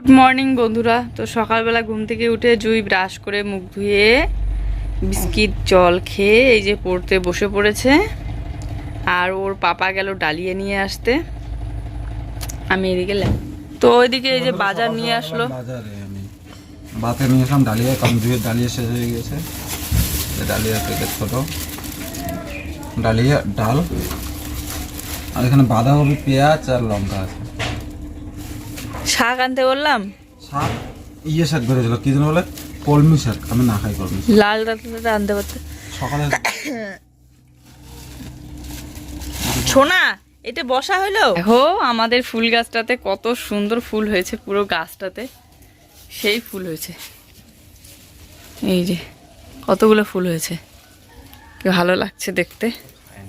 Good morning বন্ধুরা। তো সকালবেলা ঘুম থেকে উঠে জুই ব্রাশ করে মুখ ধুয়ে বিস্কিট জল খেয়ে এই যে পড়তে বসে পড়েছে। আর ওর পাপা গেল ডালিয়ে নিয়ে আসতে। আমি এদিকে তো ওইদিকে এই যে বাজার নিয়ে আসলো। বাতে নিয়ে আসলাম ডালিয়া শেষ হয়ে গেছে। ডালিয়া ছোট। ডালিয়া ডাল। আর এখানে বাঁধাকপি পেঁয়াজ আর লঙ্কা আছে। শাক আনতে বললাম? শাক? ইয়ে শাক বেরোছিল কি যেন বলে? কলমি শাক আমি না খাই কলমি লাল ডালটা আনতে পারতে সকালে সোনা এটা বসা হলো? দেখো আমাদের ফুল গাছটাতে কত সুন্দর ফুল হয়েছে পুরো গাছটাতে। সেই ফুল হয়েছে। এই যে কতগুলো ফুল হয়েছে। ভালো লাগছে দেখতে।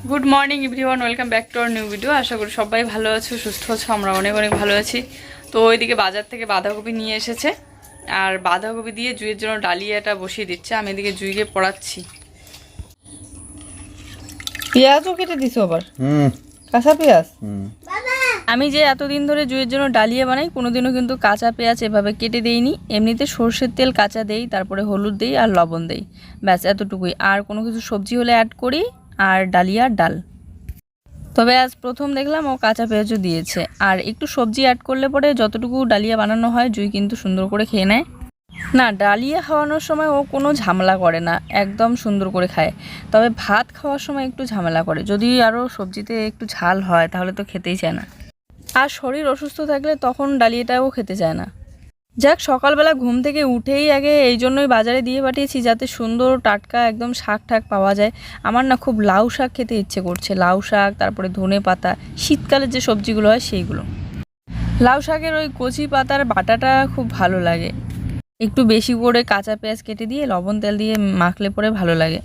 Good morning everyone welcome back to our new video আশা করি সবাই ভালো আছো সুস্থ আছো আমরা অনেক অনেক ভালো আছি। তো ওইদিকে বাজার থেকে বাঁধাকপি নিয়ে এসেছে। আর বাঁধাকপি দিয়ে জুইয়ের জন্য ডালিয়াটা বসিয়ে দিচ্ছে। আমি এদিকে জুইকে পড়াচ্ছি। পেঁয়াজও কেটে দিছো আবার? হুম। কাঁচা পেঁয়াজ? আমি যে এতদিন ধরে জুয়ের জন্য ডালিয়া বানাই কোনোদিনও কিন্তু কাঁচা পেঁয়াজ এভাবে কেটে দেইনি। এমনিতে সর্ষের তেল কাঁচা দেই তারপরে হলুদ দেই আর লবণ দেই। ব্যাস এতটুকুই। আর কোনো কিছু সবজি হলে অ্যাড করি আর ডালিয়া আর ডাল। তবে আজ প্রথম দেখলাম ও কাঁচা পেঁয়াজও দিয়েছে। আর একটু সবজি অ্যাড করলে পরে যতটুকু ডালিয়া বানানো হয়, জুই কিন্তু সুন্দর করে খেয়ে নেয়। না, ডালিয়া খাওয়ানোর সময় ও কোনো ঝামেলা করে না, একদম সুন্দর করে খায়। তবে ভাত খাওয়ার সময় একটু ঝামেলা করে। যদি আরও সবজিতে একটু ঝাল হয়, তাহলে তো খেতেই চায় না। আর শরীর অসুস্থ থাকলে তখন ডালিয়াটাও খেতে চায় না। যাক, সকালবেলা ঘুম থেকে উঠেই আগে এই জন্যই বাজারে দিয়ে পাঠিয়েছি যাতে সুন্দর টাটকা একদম শাক ঠাক পাওয়া যায়। আমার না খুব লাউ শাক খেতে ইচ্ছে করছে। লাউ শাক, তারপরে ধনে পাতা, শীতকালের যে সবজিগুলো হয় সেইগুলো। লাউ শাকের ওই কচি পাতার বাটাটা খুব ভালো লাগে। একটু বেশি করে কাঁচা পেঁয়াজ কেটে দিয়ে লবণ তেল দিয়ে মাখলে পরে ভালো লাগে।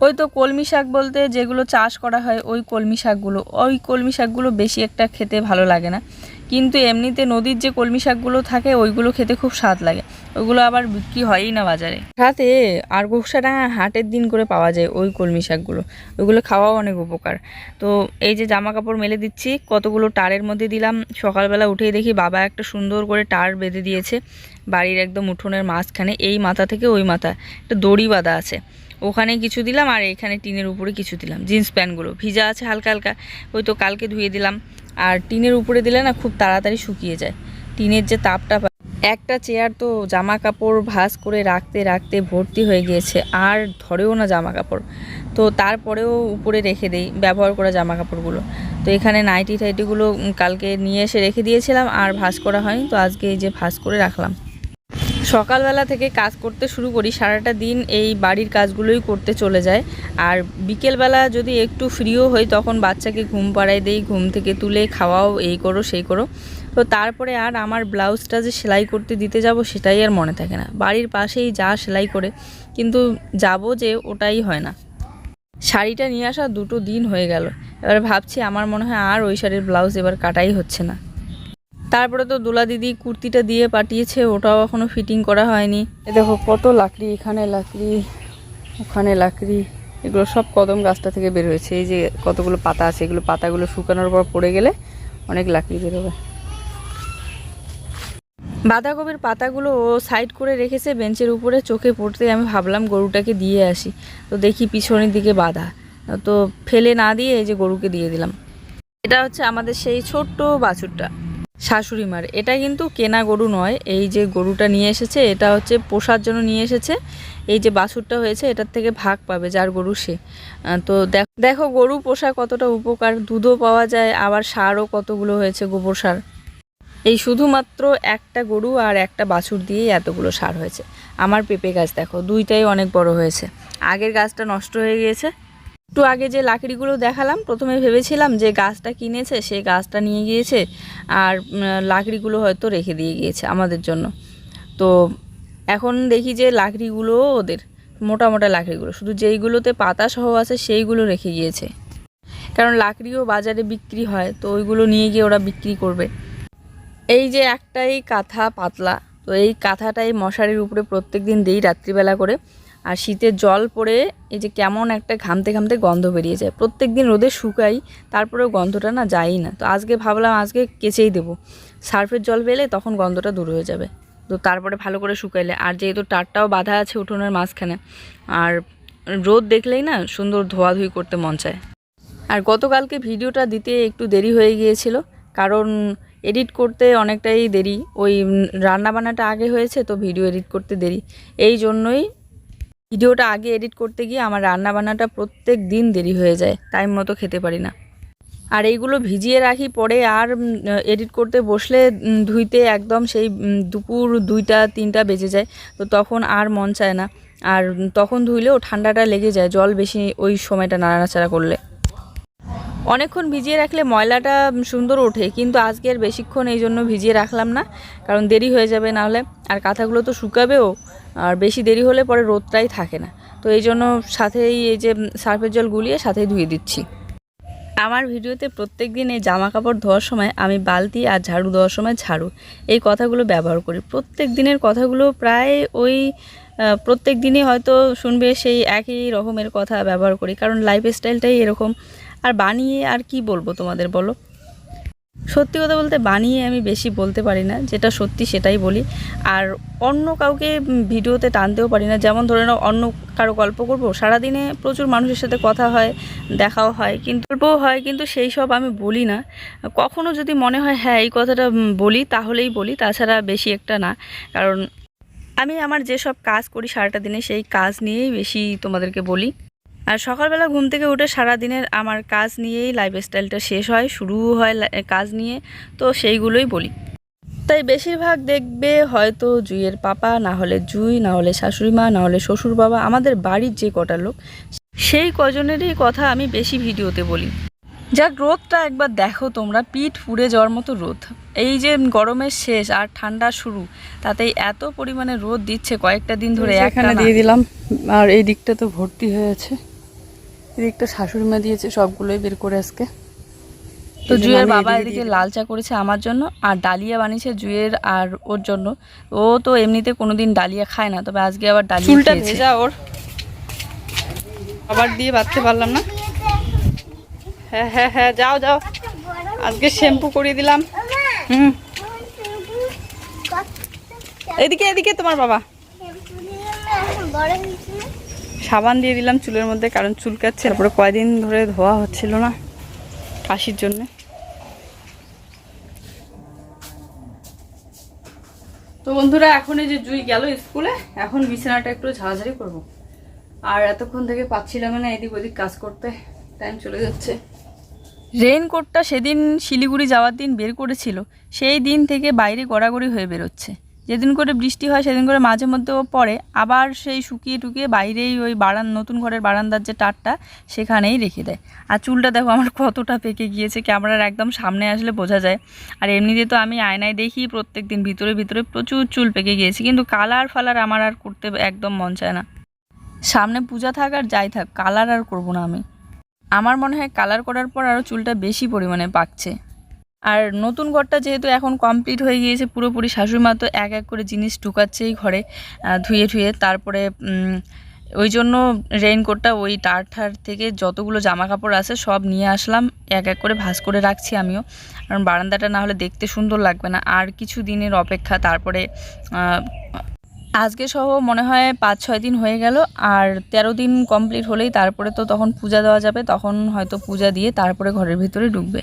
ওই তো কলমি শাক বলতে যেগুলো চাষ করা হয়, ওই কলমি শাকগুলো। ওই কলমি শাকগুলো বেশি একটা খেতে ভালো লাগে না। কিন্তু এমনিতে নদীর যে কলমি শাকগুলো থাকে, ওইগুলো খেতে খুব স্বাদ লাগে। ওইগুলো আবার বিক্রি হয়ই না বাজারে। রাতে আর গোসাডাঙ্গা হাটের দিন করে পাওয়া যায় ওই কলমি শাকগুলো। ওইগুলো খাওয়াও অনেক উপকার। তো এই যে জামা কাপড় মেলে দিচ্ছি, কতগুলো টারের মধ্যে দিলাম। সকালবেলা উঠেই দেখি বাবা একটা সুন্দর করে টার বেঁধে দিয়েছে। বাড়ির একদম উঠোনের মাঝখানে, এই মাথা থেকে ওই মাথা। একটা দড়ি বাঁধা আছে। ওখানে কিছু দিলাম আর এখানে টিনের উপরে কিছু দিলাম। জিন্স প্যান্টগুলো। ভিজা আছে হালকা হালকা। ওই তো কালকে ধুয়ে দিলাম। আর টিনের উপরে দিলে না খুব তাড়াতাড়ি শুকিয়ে যায়। টিনের যে তাপটা একটা চেয়ার তো জামা কাপড় ভাঁজ করে রাখতে রাখতে ভর্তি হয়ে গিয়েছে। আর ধরেও না জামা কাপড় তো তারপরেও উপরে রেখে দেই, ব্যবহার করা জামা কাপড়গুলো তো এখানে নাইটি টাইটিগুলো কালকে নিয়ে এসে রেখে দিয়েছিলাম আর ভাঁজ করা হয়নি। তো আজকে এই যে ভাঁজ করে রাখলাম। সকালবেলা থেকে কাজ করতে শুরু করি, সারাটা দিন এই বাড়ির কাজগুলোই করতে চলে যায়। আর বিকেলবেলা যদি একটু ফ্রিও হই, তখন বাচ্চাকে ঘুম পাড়াই দেই, ঘুম থেকে তুলে খাওয়াও, এই করো, সেই করো। তো তারপরে আর আমার ব্লাউজটা যে সেলাই করতে দিতে যাব, সেটাই আর মনে থাকে না। বাড়ির পাশেই যা সেলাই করে, কিন্তু যাব যে ওটাই হয় না। শাড়িটা নিয়ে আসা দুটো দিন হয়ে গেল। এবার ভাবছি, আমার মনে হয় আর ওই শাড়ির ব্লাউজ এবার কাটাই হচ্ছে না। তারপরে তো দোলা দিদি কুর্তিটা দিয়ে পাঠিয়েছে, ওটাও এখনও ফিটিং করা হয়নি। এ দেখো কত লাকড়ি, এখানে লাকড়ি, ওখানে লাকড়ি, এগুলো সব কদম গাছটা থেকে বের হয়েছে। এই যে কতগুলো পাতা আছে, এগুলো পাতাগুলো শুকানোর পর পড়ে গেলে অনেক লাকড়ি বেরোবে বাঁধাকপির পাতাগুলো ও সাইড করে রেখেছে, বেঞ্চের উপরে চোখে পড়তে আমি ভাবলাম গরুটাকে দিয়ে আসি। তো দেখি পিছনের দিকে বাঁধা। তো ফেলে না দিয়ে এই যে গরুকে দিয়ে দিলাম। এটা হচ্ছে আমাদের সেই ছোট্ট বাছুরটা। শাশুড়ি মার। এটা কিন্তু কেনা গরু নয়, এই যে গরুটা নিয়ে এসেছে, এটা হচ্ছে পোষার জন্য নিয়ে এসেছে। এই যে বাছুরটা হয়েছে, এটার থেকে ভাগ পাবে যার গরু সে। তো দেখ- দেখো গরু পোষা কতটা উপকার, দুধও পাওয়া যায়, আবার সারও কতগুলো হয়েছে গোবর সার। এই শুধুমাত্র একটা গরু আর একটা বাছুর দিয়েই এতগুলো সার হয়েছে। আমার পেঁপে গাছ দেখো, দুইটাই অনেক বড় হয়েছে। আগের গাছটা নষ্ট হয়ে গিয়েছে একটু আগে যে লাকড়িগুলো দেখালাম, প্রথমে ভেবেছিলাম যে গাছটা কিনেছে, সে গাছটা নিয়ে গিয়েছে আর লাকড়িগুলো হয়তো রেখে দিয়ে গিয়েছে আমাদের জন্য। তো এখন দেখি যে লাকড়িগুলো ওদের, মোটা মোটা লাকড়িগুলো, শুধু যেইগুলোতে পাতা সহ আছে সেইগুলো রেখে গিয়েছে। কারণ লাকড়িও বাজারে বিক্রি হয়, তো ওইগুলো নিয়ে গিয়ে ওরা বিক্রি করবে। এই যে একটাই কাঁথা পাতলা, তো এই কাঁথাটাই মশারির উপরে প্রত্যেক দিন দিই রাত্রিবেলা করে। আর শীতের জল পড়ে এই যে কেমন একটা ঘামতে ঘামতে গন্ধ বেরিয়ে যায়। প্রত্যেক দিন রোদে শুকাই, তারপরেও গন্ধটা না যায়ই না। তো আজকে ভাবলাম আজকে কেচেই দেবো। সার্ফের জল পেলে তখন গন্ধটা দূর হয়ে যাবে। তো তারপরে ভালো করে শুকাইলে। আর যেহেতু টারটাও বাঁধা আছে উঠোনের মাঝখানে, আর রোদ দেখলেই না সুন্দর ধোয়াধুয়ি করতে মন চায়। আর গতকালকে ভিডিওটা দিতে একটু দেরি হয়ে গিয়েছিল, কারণ এডিট করতে অনেকটাই দেরি। ওই রান্নাবান্নাটা আগে হয়েছে, তো ভিডিও এডিট করতে দেরি। এই জন্যই ভিডিওটা আগে এডিট করতে গিয়ে আমার রান্নাবান্নাটা প্রত্যেক দিন দেরি হয়ে যায় টাইম মতো খেতে পারি না। আর এইগুলো ভিজিয়ে রাখি, পরে আর এডিট করতে বসলে ধুইতে একদম সেই দুপুর দুইটা, তিনটা বেজে যায়, তো তখন আর মন চায় না। আর তখন ধুইলেও ঠান্ডাটা লেগে যায়, জল বেশি ওই সময়টা নাড়াচাড়া করলে। অনেকক্ষণ ভিজিয়ে রাখলে ময়লাটা সুন্দর ওঠে, কিন্তু আজকে আর বেশিক্ষণ এই জন্য ভিজিয়ে রাখলাম না, কারণ দেরি হয়ে যাবে নাহলে আর কাঁথাগুলো তো শুকাবেও আর বেশি দেরি হলে পরে রোদটাই থাকে না। তো এই জন্য সাথেই এই যে সার্ফের জল গুলিয়ে সাথেই ধুয়ে দিচ্ছি। আমার ভিডিওতে প্রত্যেক দিন এই জামা কাপড় ধোয়ার সময় আমি বালতি আর ঝাড়ু দেওয়ার সময় ঝাড়ু, এই কথাগুলো ব্যবহার করি। প্রত্যেক দিনের কথাগুলো প্রায় ওই প্রত্যেক দিনই হয়তো শুনবে সেই একই রকমের কথা ব্যবহার করি, কারণ লাইফস্টাইলটাই এরকম। আর বানিয়ে আর কি বলব তোমাদের বলো? সত্যি কথা বলতে বানিয়ে আমি বেশি বলতে পারি না, যেটা সত্যি সেটাই বলি। আর অন্য কাউকে ভিডিওতে টানতেও পারি না, যেমন ধরে নাও অন্য কারও গল্প করব, সারাদিনে প্রচুর মানুষের সাথে কথা হয়, দেখাও হয়, কিন্তু গল্পও হয়, কিন্তু সেই সব আমি বলি না। কখনো যদি মনে হয় হ্যাঁ এই কথাটা বলি, তাহলেই বলি, তাছাড়া বেশি একটা না। কারণ আমি আমার যেসব কাজ করি সারাটা দিনে, সেই কাজ নিয়েই বেশি তোমাদেরকে বলি। আর সকালবেলা ঘুম থেকে উঠে সারা দিনের আমার কাজ নিয়েই লাইফস্টাইলটা শেষ হয় শুরু হয় কাজ নিয়ে তো সেইগুলোই বলি। তাই বেশিরভাগ দেখবে হয়তো জুইয়ের পাপা না হলে জুই না হলে শাশুড়ি মা না হলে শ্বশুর বাবা আমাদের বাড়ির যে কটা লোক সেই কজনেরই কথা আমি বেশি ভিডিওতে বলি। যাক রোদটা একবার দেখো তোমরা পিঠ পুড়ে যাওয়ার মতো রোদ। এই যে গরমের শেষ আর ঠান্ডা শুরু তাতেই এত পরিমাণে রোদ দিচ্ছে কয়েকটা দিন ধরে এখানে। দিয়ে দিলাম আর এই দিকটা তো ভর্তি হয়ে আছে। এই দিকটা শাশুড়ি মা দিয়েছে সবগুলোই বের করে আজকে। তো জুয়ের বাবা এদিকে লাল চা করেছে আমার জন্য আর ডালিয়া বানিয়েছে জুয়ের আর ওর জন্য। ও তো এমনিতে কোনোদিন ডালিয়া খায় না তবে আজকে আবার ডালিয়া চুলটা। ভেজা ওর। আবার দিয়ে বাঁধতে পারলাম না। হ্যাঁ হ্যাঁ হ্যাঁ যাও যাও। আজকে শ্যাম্পু করিয়ে দিলাম। হুম। এদিকে এদিকে তোমার বাবা। সাবান দিয়ে দিলাম চুলের মধ্যে, কারণ চুল কাচ্ছে তারপরে কয়দিন ধরে ধোয়া হচ্ছিল না কাশির জন্য। তো বন্ধুরা, এখন এই যে জুই গেল স্কুলে, এখন বিছানাটা একটু ঝাড়াঝাড়ি করব। আর এতক্ষণ থেকে পাচ্ছিলাম না এদিক ওদিক কাজ করতে টাইম চলে যাচ্ছে। রেইনকোটটা সেদিন শিলিগুড়ি যাওয়ার দিন বের করেছিল, সেই দিন থেকে বাইরে গড়াগড়ি হয়ে বেরোচ্ছে। যেদিন করে বৃষ্টি হয়, সেদিন করে মাঝে মধ্যেও পড়ে। আবার সেই শুকিয়ে টুকিয়ে বাইরেই ওই বারান, নতুন ঘরের বারান্দার যে টারটা সেখানেই রেখে দেয়। আর চুলটা দেখো, আমার কতটা পেকে গিয়েছে, ক্যামেরার একদম সামনে আসলে বোঝা যায়। আর এমনিতে তো আমি আয়নায় দেখি প্রত্যেক দিন ভিতরে ভিতরে প্রচুর চুল পেকে গিয়েছে। কিন্তু কালার ফালার আমার আর করতে একদম মন চায় না। সামনে পূজা থাক আর যাই থাক, কালার আর করব না আমি। আমার মনে হয় কালার করার পর আরও চুলটা বেশি পরিমাণে পাকছে। আর নতুন ঘরটা যেহেতু এখন কমপ্লিট হয়ে গিয়েছে, পুরোপুরি শাশুড়ি মা তো এক এক করে জিনিস ঢুকাচ্ছেই ঘরে ধুয়ে ধুয়ে তারপরে ওই জন্য রেইনকোটটা ওই টার ঠার থেকে যতগুলো জামা কাপড় আছে সব নিয়ে আসলাম, এক এক করে ভাঁজ করে রাখছি আমিও। কারণ বারান্দাটা না হলে দেখতে সুন্দর লাগবে না। আর কিছু দিনের অপেক্ষা, তারপরে আজকে সহ মনে হয় পাঁচ ছয় দিন হয়ে গেল। আর তেরো দিন কমপ্লিট হলেই তারপরে তো তখন পূজা দেওয়া যাবে, তখন হয়তো পূজা দিয়ে তারপরে ঘরের ভিতরে ঢুকবে।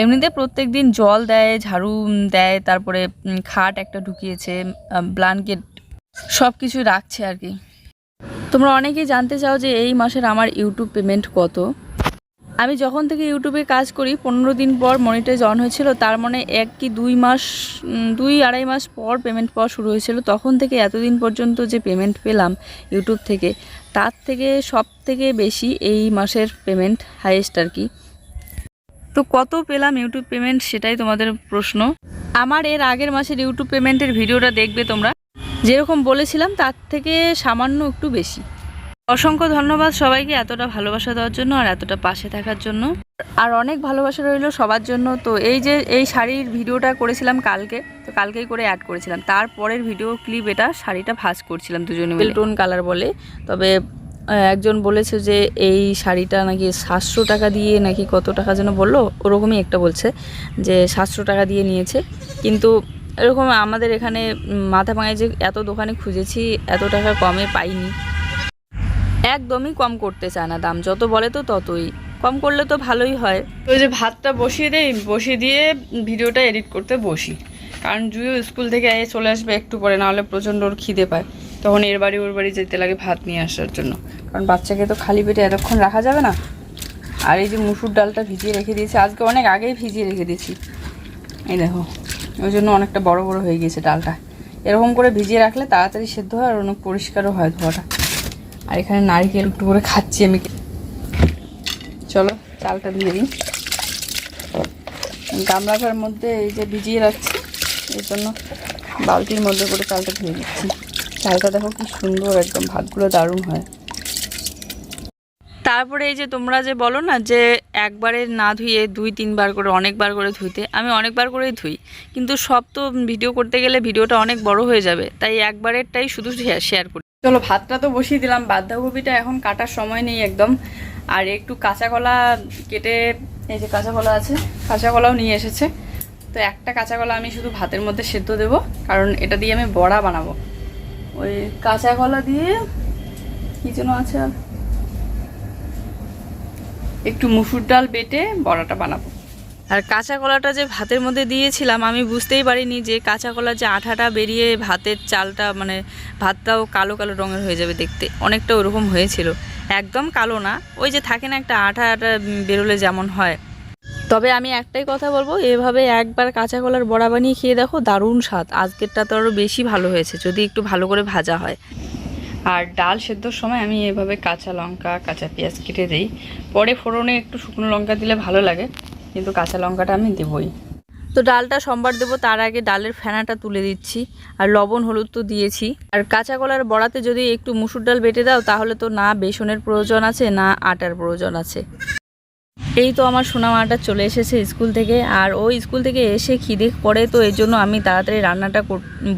এমনিতে প্রত্যেক দিন জল দেয়, ঝাড়ু দেয়, তারপরে খাট একটা ঢুকিয়েছে ব্লাঙ্কেট সব কিছু রাখছে আর কি। তোমরা অনেকেই জানতে চাও যে এই মাসের আমার ইউটিউব পেমেন্ট কত। আমি যখন থেকে ইউটিউবে কাজ করি, পনেরো দিন পর মনিটাইজ অন হয়েছিল, তার মানে এক কি দুই মাস দুই আড়াই মাস পর পেমেন্ট পাওয়া শুরু হয়েছিল। তখন থেকে এতদিন পর্যন্ত যে পেমেন্ট পেলাম ইউটিউব থেকে, তার থেকে সব থেকে বেশি এই মাসের পেমেন্ট হাইয়েস্ট আর কি। তো কত পেলাম ইউটিউব পেমেন্ট সেটাই তোমাদের প্রশ্ন। আমার এর আগের মাসের ইউটিউব পেমেন্টের ভিডিওটা দেখবে তোমরা। যেরকম বলেছিলাম, তার থেকে সামান্য একটু বেশি। অসংখ্য ধন্যবাদ সবাইকে এতটা ভালোবাসা দেওয়ার জন্য আর এতটা পাশে থাকার জন্য। আর অনেক ভালোবাসা রইল সবার জন্য। তো এই যে, এই শাড়ির ভিডিওটা করেছিলাম কালকে, তো কালকেই করে অ্যাড করেছিলাম। তারপরের ভিডিও ক্লিপ এটা শাড়িটা ভাজ করছিলাম দুজনে টোন কালার বলে, তবে একজন বলেছে যে এই শাড়িটা নাকি সাতশো টাকা দিয়ে নাকি কত টাকা যেন বলল, ওরকমই একটা বলছে যে সাতশো টাকা দিয়ে নিয়েছে। কিন্তু এরকম আমাদের এখানে মাথা ভাঙায় যে এত দোকানে খুঁজেছি, এত টাকা কমে পাইনি। একদমই কম করতে চায় না দাম, যত বলে তো ততই। কম করলে তো ভালোই হয়। তো ওই যে ভাতটা বসিয়ে দেই, বসিয়ে দিয়ে ভিডিওটা এডিট করতে বসি। কারণ জুইও স্কুল থেকে চলে আসবে একটু পরে, নাহলে প্রচণ্ড ওর খিদে পায়। তখন এর বাড়ি ওর বাড়ি যেতে লাগে ভাত নিয়ে আসার জন্য। কারণ বাচ্চাকে তো খালি পেটে এতক্ষণ রাখা যাবে না। আর এই যে মুসুর ডালটা ভিজিয়ে রেখে দিয়েছি, আজকে অনেক আগেই ভিজিয়ে রেখে দিয়েছি। এই দেখো, ওই জন্য অনেকটা বড় বড় হয়ে গিয়েছে ডালটা। এরকম করে ভিজিয়ে রাখলে তাড়াতাড়ি সেদ্ধ হয় আর অনেক পরিষ্কারও হয় ধোয়াটা। আর এখানে নারকেল একটু করে খাচ্ছি আমি। চলো, চালটা দিয়ে দিই। গামলাটার মধ্যে এই যে ভিজিয়ে রাখছি এই জন্য বালতির মধ্যে করে চালটা ধুয়ে দিচ্ছি চালটা দেখো কি সুন্দর একদম ভাতগুলো দারুণ হয়। তারপরে এই যে তোমরা যে বলো না যে একবারে না ধুয়ে দুই তিনবার করে অনেকবার করে ধুইতে আমি অনেকবার করেই ধুই কিন্তু সব তো ভিডিও করতে গেলে ভিডিওটা অনেক বড় হয়ে যাবে তাই একবারেরটাই শুধু শেয়ার করি। চলো ভাতটা তো বসিয়ে দিলাম বাঁধাকপিটা এখন কাটার সময় নেই একদম আর একটু কাঁচা কলা কেটে এই যে কাঁচা কলা আছে কাঁচা কলাও নিয়ে এসেছে তো একটা কাঁচা কলা আমি শুধু ভাতের মধ্যে সেদ্ধ দেবো কারণ এটা দিয়ে আমি বড়া বানাবো। ওই কাঁচা কলা দিয়ে কি যেন আছে? আর একটু মুসুর ডাল বেটে বড়াটা বানাবো। আর কাঁচা কলাটা যে ভাতের মধ্যে দিয়েছিলাম, আমি বুঝতেই পারিনি যে কাঁচা কলার যে আঠাটা বেরিয়ে ভাতের চালটা মানে ভাতটাও কালো কালো রঙের হয়ে যাবে দেখতে। অনেকটা ওরকম হয়েছিল। একদম কালো না। ওই যে থাকে না একটা আঠা আঠা বেরোলে যেমন হয়। তবে আমি একটাই কথা বলব, এভাবে একবার কাঁচা কলার বড়া বানিয়ে খেয়ে দেখো দারুণ স্বাদ। আজকেরটা তো আরও বেশি ভালো হয়েছে, যদি একটু ভালো করে ভাজা হয়। আর ডাল সেদ্ধর সময় আমি এভাবে কাঁচা লঙ্কা, কাঁচা পেঁয়াজ কেটে দিই। পরে ফোড়নে একটু শুকনো লঙ্কা দিলে ভালো লাগে, কিন্তু কাঁচা লঙ্কাটা আমি দেবই। তো ডালটা সোমবার দেবো, তার আগে ডালের ফেনাটা তুলে দিচ্ছি, আর লবণ হলুদ তো দিয়েছি। আর কাঁচা কলার বড়াতে যদি একটু মুসুর ডাল বেটে দাও, তাহলে তো না বেসনের প্রয়োজন আছে, না আটার প্রয়োজন আছে। এই তো আমার সোনামাটা চলে এসেছে স্কুল থেকে, আর ও স্কুল থেকে এসে খিদে পড়ে তো এই জন্য আমি তাড়াতাড়ি রান্নাটা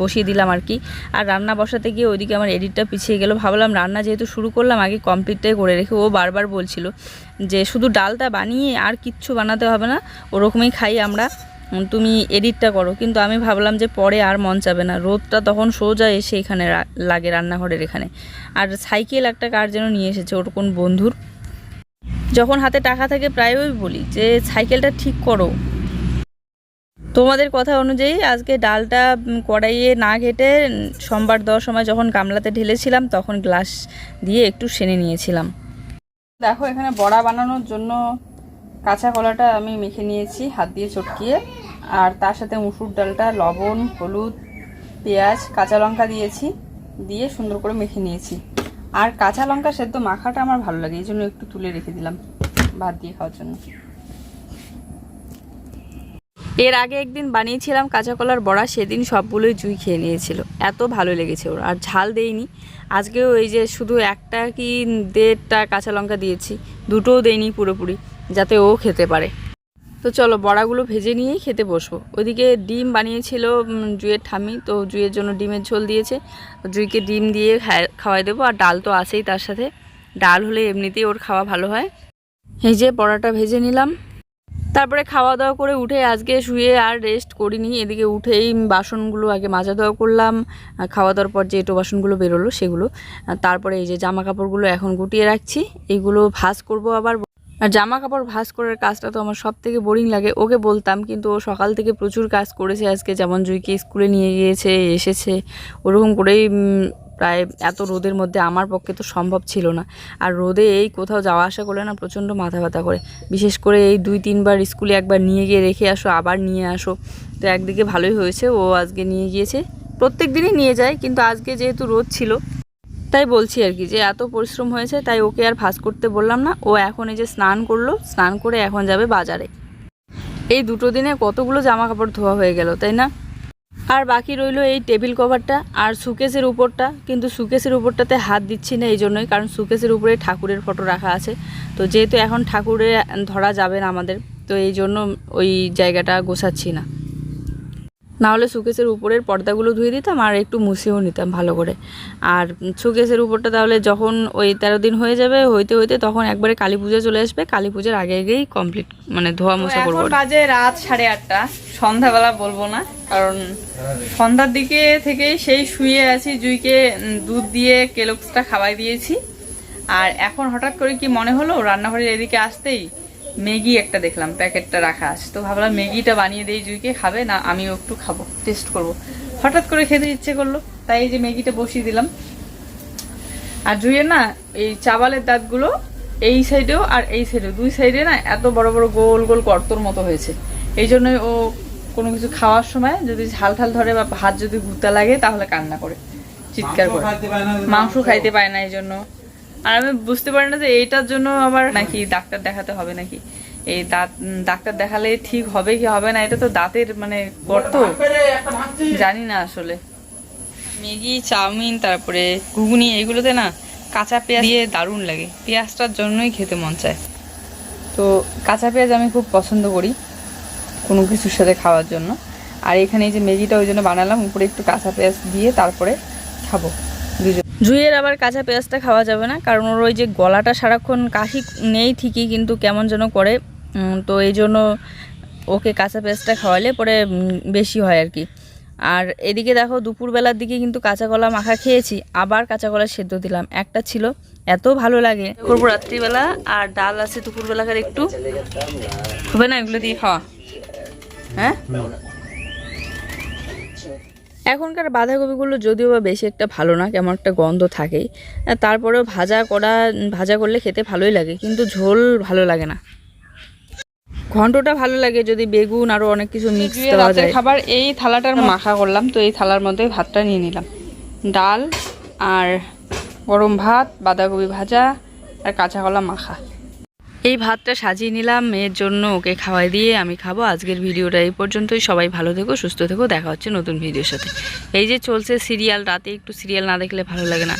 বসিয়ে দিলাম আর কি। আর রান্না বসাতে গিয়ে ওইদিকে আমার এডিটটা পিছিয়ে গেল। ভাবলাম রান্না যেহেতু শুরু করলাম, আগে কমপ্লিটটাই করে রেখে, ও বারবার বলছিল যে শুধু ডালটা বানিয়ে আর কিচ্ছু বানাতে হবে না, ওরকমই খাই আমরা তুমি এডিটটা করো। কিন্তু আমি ভাবলাম যে পরে আর মন চাবে না, রোদটা তখন সোজা এসে এখানে লাগে রান্নাঘরের এখানে। আর সাইকেল একটা কার যেন নিয়ে এসেছে, ওর কোন বন্ধুর। যখন হাতে টাকা থাকে প্রায়ই বলি যে, সাইকেলটা ঠিক করো। তোমাদের কথা অনুযায়ী আজকে ডালটা কড়াইয়ে না ঘেটে সোমবার দেওয়ার সময় যখন গামলাতে ঢেলেছিলাম, তখন গ্লাস দিয়ে একটু সেনে নিয়েছিলাম। দেখো, এখানে বড়া বানানোর জন্য কাঁচা কলাটা আমি মেখে নিয়েছি, হাত দিয়ে চটকিয়ে। আর তার সাথে মুসুর ডালটা, লবণ, হলুদ, পেঁয়াজ, কাঁচা লঙ্কা দিয়েছি, দিয়ে সুন্দর করে মেখে নিয়েছি। আর কাঁচা লঙ্কা সেদ্ধ মাখাটা আমার ভালো লাগে এই জন্য একটু তুলে রেখে দিলাম ভাত দিয়ে খাওয়ার জন্য। এর আগে একদিন বানিয়েছিলাম কাঁচা কলার বড়া, সেদিন সবগুলোই জুই খেয়ে নিয়েছিল। এত ভালো লেগেছে ওর, আর ঝাল দেইনি। আজকেও এই যে শুধু একটা কি দেড়টা কাঁচা লঙ্কা দিয়েছি, দুটোও দেইনি পুরোপুরি, যাতে ও খেতে পারে। তো চলো বড়াগুলো ভেজে নিয়েই খেতে বসবো। ওইদিকে ডিম বানিয়েছিল উম, জুইয়ের ঠামি তো জুইয়ের জন্য ডিমের ঝোল দিয়েছে। জুইকে ডিম দিয়ে খাওয়াই দেবো আর ডাল তো আছেই তার সাথে। ডাল হলে এমনিতেই ওর খাওয়া ভালো হয়। এই যে বড়াটা ভেজে নিলাম। তারপরে খাওয়া দাওয়া করে উঠে আজকে শুয়ে আর রেস্ট করিনি। এদিকে উঠেই বাসনগুলো আগে মাজা দেওয়া করলাম খাওয়া দাওয়ার পর যে এটো বাসনগুলো বেরোলো সেগুলো। তারপরে এই যে জামা কাপড়গুলো এখন গুটিয়ে রাখছি এইগুলো ভাজ করব আবার। আর জামা কাপড় ভাজ করার কাজটা তো আমার সব থেকে বোরিং লাগে। ওকে বলতাম, কিন্তু ও সকাল থেকে প্রচুর কাজ করেছে আজকে। যেমন জুইকে স্কুলে নিয়ে গিয়েছে, এসেছে। ওরকম করেই প্রায় এত রোদের মধ্যে আমার পক্ষে তো সম্ভব ছিল না। আর রোদে এই কোথাও যাওয়া আসা করলে না প্রচণ্ড মাথা ব্যথা করে। বিশেষ করে এই দুই, তিনবার স্কুলে একবার নিয়ে গিয়ে রেখে আসো, আবার নিয়ে আসো। তো একদিকে ভালোই হয়েছে, ও আজকে নিয়ে গিয়েছে। প্রত্যেক দিনই নিয়ে যায়, কিন্তু আজকে যেহেতু রোদ ছিল তাই বলছি আর কি যে এত পরিশ্রম হয়েছে, তাই ওকে আর ভাজ করতে বললাম না। ও এখন এই যে স্নান করল, স্নান করে এখন যাবে বাজারে। এই দুটো দিনে কতগুলো জামা কাপড় ধোয়া হয়ে গেল, তাই না? আর বাকি রইল এই টেবিল কভারটা আর সুকেসের উপরটা, কিন্তু সুকেসের উপরটাতে হাত দিচ্ছি না এই জন্যই, কারণ সুকেসের উপরে ঠাকুরের ফটো রাখা আছে। তো যেহেতু এখন ঠাকুরে ধরা যাবে না আমাদের, তো এই জন্য ওই জায়গাটা গোছাচ্ছি না। না হলে সুকেসের উপরের পর্দাগুলো ধুয়ে দিতাম আর একটু মুছেও নিতাম ভালো করে। আর সুকেসের উপরটা তাহলে যখন ওই তেরো দিন হয়ে যাবে হইতে হইতে তখন একবারে কালী পুজো চলে আসবে। কালী পুজোর আগে আগেই কমপ্লিট মানে ধোয়া মোছা করব। বাজে রাত সাড়ে আটটা। সন্ধ্যাবেলা বলব না কারণ সন্ধ্যার দিকে থেকেই সেই শুয়ে আছি জুইকে দুধ দিয়ে কেলক্সটা খাওয়াই দিয়েছি। আর এখন হঠাৎ করে কি মনে হলো রান্নাঘরের এদিকে আসতেই ম্যাগি একটা দেখলাম প্যাকেটটা রাখা আছে। তো ভাবলাম ম্যাগিটা বানিয়ে দেই জুইকে খাবে না আমিও একটু খাব টেস্ট করব। হঠাৎ করে খেতে ইচ্ছে করল তাই এই যে ম্যাগিটা বসিয়ে দিলাম। আর জুইয়ের না এই চাবালের দাঁতগুলো এই সাইডেও আর এই সাইডেও দুই সাইডে না এত বড় বড় গোল গোল কর্তর মতো হয়েছে। এই জন্যই ও কোনো কিছু খাওয়ার সময় যদি ঝাল ঠাল ধরে বা হাত যদি ঘুরতে লাগে তাহলে কান্না করে চিৎকার করে। মাংস খাইতে পায় না এই জন্য। আর আমি বুঝতে পারি না যে এইটার জন্য আবার নাকি ডাক্তার দেখাতে হবে নাকি। এই দাঁত ডাক্তার দেখালে ঠিক হবে কি হবে না, এটা তো দাঁতের মানে গর্ত। জানি না আসলে। ম্যাগি, চাউমিন, তারপরে ঘুগনি, এগুলোতে না কাঁচা পেঁয়াজ দিয়ে দারুণ লাগে। পেঁয়াজটার জন্যই খেতে মন চায়। তো কাঁচা পেঁয়াজ আমি খুব পছন্দ করি কোনো কিছুর সাথে খাওয়ার জন্য। আর এখানে এই যে ম্যাগিটা ওই জন্য বানালাম, উপরে একটু কাঁচা পেঁয়াজ দিয়ে তারপরে খাব। জুইয়ের আবার কাঁচা পেঁয়াজটা খাওয়া যাবে না, কারণ ওর ওই যে গলাটা সারাক্ষণ কাশি নেই ঠিকই, কিন্তু কেমন যেন করে। তো এই জন্য ওকে কাঁচা পেঁয়াজটা খাওয়ালে পরে বেশি হয় আর কি। আর এদিকে দেখো, দুপুরবেলার দিকে কিন্তু কাঁচা কলা মাখা খেয়েছি, আবার কাঁচা কলা সেদ্ধ দিলাম। একটা ছিল, এত ভালো লাগে। করব রাত্রিবেলা, আর ডাল আছে দুপুরবেলাকার একটু। হবে না এগুলো দিয়ে খাওয়া? হ্যাঁ? এখনকার বাঁধাকপিগুলো যদিও বা বেশি একটা ভালো না কেমন একটা গন্ধ থাকেই। তারপরেও ভাজা করা ভাজা করলে খেতে ভালোই লাগে কিন্তু ঝোল ভালো লাগে না। ঘন্টটা ভালো লাগে যদি বেগুন আরও অনেক কিছু মিক্স দেওয়া যায়। খাবার এই থালাটার মাখা করলাম তো এই থালার মধ্যে ভাতটা নিয়ে নিলাম। ডাল আর গরম ভাত বাঁধাকপি ভাজা আর কাঁচা কলা মাখা। এই ভাতটা সাজিয়ে নিলাম, মেয়ের জন্য ওকে খাওয়াই দিয়ে আমি খাব। আজকের ভিডিওটা এই পর্যন্তই। সবাই ভালো থেকো, সুস্থ থেকো। দেখা হচ্ছে নতুন ভিডিওর সাথে। এই যে চলছে সিরিয়াল, রাতে একটু সিরিয়াল না দেখলে ভালো লাগে না।